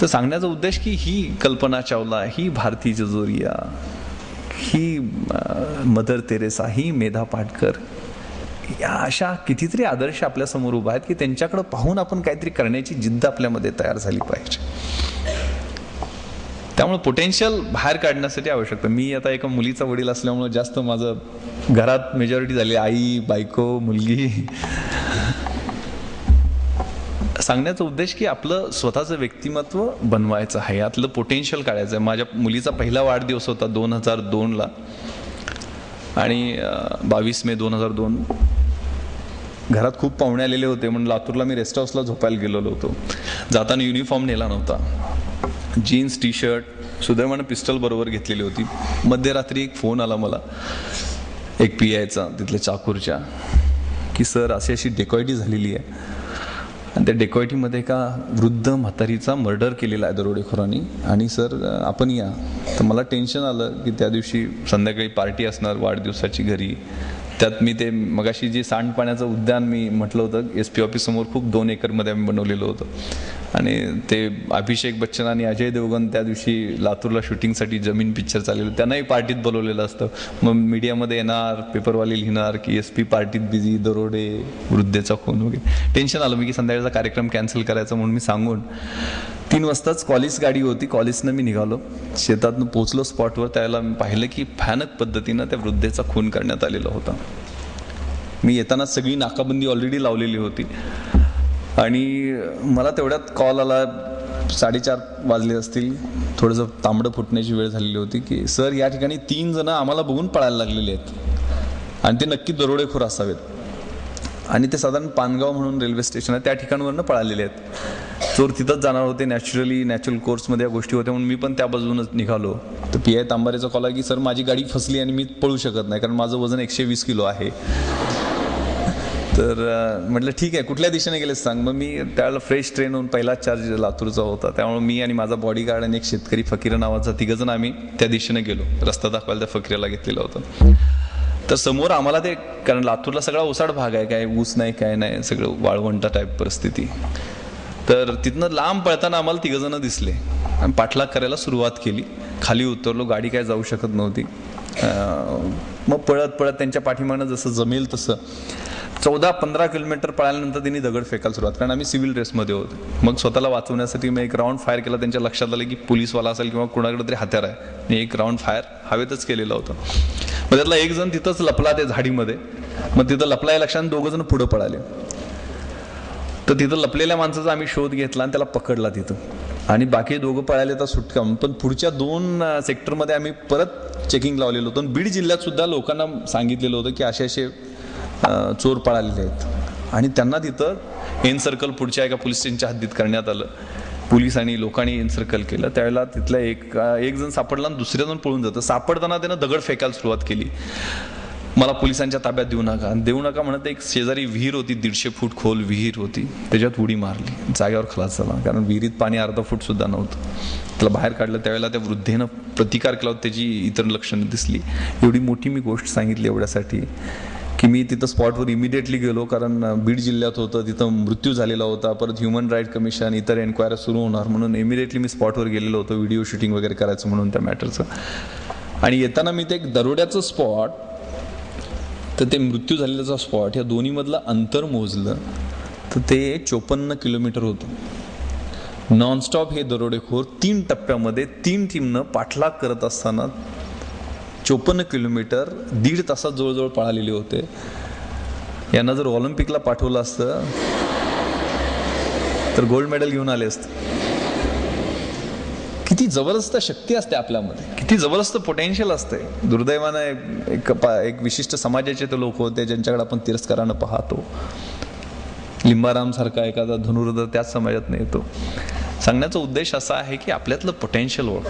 तर सांगण्याचा उद्देश की ही कल्पना चावला ही भारती जजोरिया ही मदर तेरेसा ही मेधा पाटकर या अशा कितीतरी आदर्श आपल्यासमोर उभा आहेत की त्यांच्याकडे पाहून आपण काहीतरी करण्याची जिद्द आपल्यामध्ये तयार झाली पाहिजे. त्यामुळे पोटेन्शियल बाहेर काढण्यासाठी आवश्यकता मी आता एका मुलीचा वडील असल्यामुळे जास्त माझं घरात मेजॉरिटी झाली आई बायको मुलगी सांगण्याचा उद्देश की आपलं स्वतःचं व्यक्तिमत्व बनवायचं आहे. यातलं पोटेन्शियल काढायचं आहे. माझ्या मुलीचा पहिला वाढदिवस होता दोन हजार दोनला. आणि बावीस मे दोन हजार दोन. घरात खूप पाहुणे आलेले होते म्हणून लातूरला मी रेस्ट हाऊसला झोपायला गेलेलो होतो. जाताना युनिफॉर्म नेला नव्हता. जीन्स टी शर्ट सुदैवानं पिस्टल बरोबर घेतलेली होती. मध्यरात्री एक फोन आला मला. एक पी आयचा तिथल्या चाकूरच्या की सर अशी अशी डेकॉयटी झालेली आहे. आणि त्या डेकॉयटीमध्ये एका वृद्ध म्हातारीचा मर्डर केलेला आहे दरोडेखोरांनी. आणि सर आपण या. तर मला टेन्शन आलं की त्या दिवशी संध्याकाळी पार्टी असणार वाढदिवसाची घरी. त्यात मी ते मगाशी जे सांडपाण्याचं उद्यान मी म्हटलं होतं एस पी ऑफिससमोर खूप दोन एकरमध्ये आम्ही बनवलेलं होतं. आणि ते अभिषेक बच्चन आणि अजय देवगन त्या दिवशी लातूरला शूटिंगसाठी जमीन पिक्चर चाललेलं त्यांनाही पार्टीत बोलवलेलं असतं. मग मीडियामध्ये येणार पेपरवाली लिहिणार की एस पी पार्टीत बिझी दरोडे वृद्धेचा खून वगैरे. टेन्शन आलं मी की संध्याकाळचा कार्यक्रम कॅन्सल करायचा म्हणून मी सांगून तीन वाजताच कॉलेज गाडी होती कॉलेजनं मी निघालो. शेतातनं पोचलो स्पॉटवर त्यावेळेला मी पाहिलं की भयानक पद्धतीनं त्या वृद्धेचा खून करण्यात आलेला होता. मी येताना सगळी नाकाबंदी ऑलरेडी लावलेली होती. आणि मला तेवढ्यात कॉल आला साडेचार वाजले असतील. थोडंसं तांबडं फुटण्याची वेळ झालेली होती की सर या ठिकाणी तीन जण आम्हाला बघून पळायला लागलेले आहेत. आणि ते नक्की दरोडेखोर असावेत. आणि ते साधारण पानगाव म्हणून रेल्वे स्टेशन आहे त्या ठिकाणवरनं पळालेले आहेत. चोर तिथंच जाणार होते नॅचरली नॅचरल कोर्समध्ये या गोष्टी होत्या म्हणून मी पण त्या बाजूनच निघालो. तर पी आय तांबारेचा कॉल आहे की सर माझी गाडी फसली आणि मी पळू शकत नाही कारण माझं वजन एकशे वीस किलो आहे. तर म्हटलं ठीक आहे कुठल्या दिशेने गेले सांग. मग मी त्यावेळेला फ्रेश ट्रेन होऊन पहिला चार्ज लातूरचा होता त्यामुळे मी आणि माझा बॉडीगार्ड आणि एक शेतकरी फकीर नावाचा तिघजण आम्ही त्या दिशेने गेलो. रस्ता दाखवायला त्या फकीराला घेतलेला होता. तर समोर आम्हाला ते कारण लातूरला सगळा ओसाड भाग आहे काय ऊस नाही काय नाही सगळं वाळवंटा टाईप परिस्थिती. तर तिथनं लांब पळताना आम्हाला तिघजणं दिसले. आणि पाठलाग करायला सुरुवात केली. खाली उतरलो गाडी काय जाऊ शकत नव्हती. मग पळत पळत त्यांच्या पाठीमागनं जसं जमेल तसं चौदा पंधरा किलोमीटर पळाल्यानंतर त्यांनी दगड फेकायला सुरुवात कारण आम्ही सिव्हिल ड्रेसमध्ये होतो. मग स्वतःला वाचवण्यासाठी मी एक राऊंड फायर केला. त्यांच्या लक्षात आलं की पोलीसवाला असेल किंवा कुणाकडे तरी हत्यार आहे. मी एक राऊंड फायर हवेतच केलेलं होतं. मग त्यातला एक जण तिथंच लपला त्या झाडीमध्ये. मग तिथं लपलाय लक्षात दोघं जण पुढं पळाले. तर तिथं लपलेल्या माणसाचा आम्ही शोध घेतला आणि त्याला पकडला तिथं. आणि बाकी दोघं पळाले तर सुटका पण पुढच्या दोन सेक्टरमध्ये आम्ही परत चेकिंग लावलेलं होतं. आणि बीड जिल्ह्यात सुद्धा लोकांना सांगितलेलं होतं की असे असे चोर पळालेले आहेत. आणि त्यांना तिथं एन सर्कल पुढच्या एका पोलीस स्टेशनच्या हद्दीत करण्यात आलं. पोलीस आणि लोकांनी एन सर्कल केलं. त्यावेळेला तिथला एक एक जण सापडला आणि दुसऱ्या जण पळून जातं. सापडताना त्यानं दगड फेकायला सुरुवात केली. मला पोलिसांच्या ताब्यात देऊ नका देऊ नका म्हणत एक शेजारी विहीर होती दीडशे फूट खोल विहीर होती. त्याच्यात उडी मारली. जाग्यावर खलास झाला. कारण विहिरीत पाणी अर्धा फूट सुद्धा नव्हतं. त्याला बाहेर काढलं. त्यावेळेला त्या वृद्धेनं प्रतिकार केला. होता त्याची इतर लक्षणं दिसली. एवढी मोठी मी गोष्ट सांगितली एवढ्यासाठी. की मी तिथं स्पॉटवर इमिडिएटली गेलो कारण बीड जिल्ह्यात होतं तिथं मृत्यू झालेला होता परत ह्युमन राईट कमिशन इतर एन्क्वायऱ्या सुरू होणार म्हणून इमिडिएटली मी स्पॉटवर गेलेलो होतो व्हिडिओ शूटिंग वगैरे करायचं म्हणून त्या मॅटरचं आणि येताना मी ते एक दरोड्याचं स्पॉट तर ते मृत्यू झालेल्याचा स्पॉट या दोन्हीमधलं अंतर मोजलं तर ते चोपन्न किलोमीटर होतं. नॉनस्टॉप हे दरोडेखोर तीन टप्प्यामध्ये तीन टीमनं पाठलाग करत असताना चोपन्न किलोमीटर दीड तासात जवळजवळ पळालेले होते. यांना जर ऑलिम्पिकला पाठवलं असतं तर गोल्ड मेडल घेऊन आले असते. किती जबरदस्त शक्ती असते आपल्यामध्ये. किती जबरदस्त पोटेन्शियल असते. दुर्दैवानं एक- एक पा- एक विशिष्ट समाजाचे ते लोक होते ज्यांच्याकडे आपण तिरस्कारानं पाहतो. लिंबाराम सारखा एखादा धनुर्धर त्याच समाजात येतो सांगण्याचा उद्देश असा आहे की आपल्यातलं पोटेन्शियल ओळख.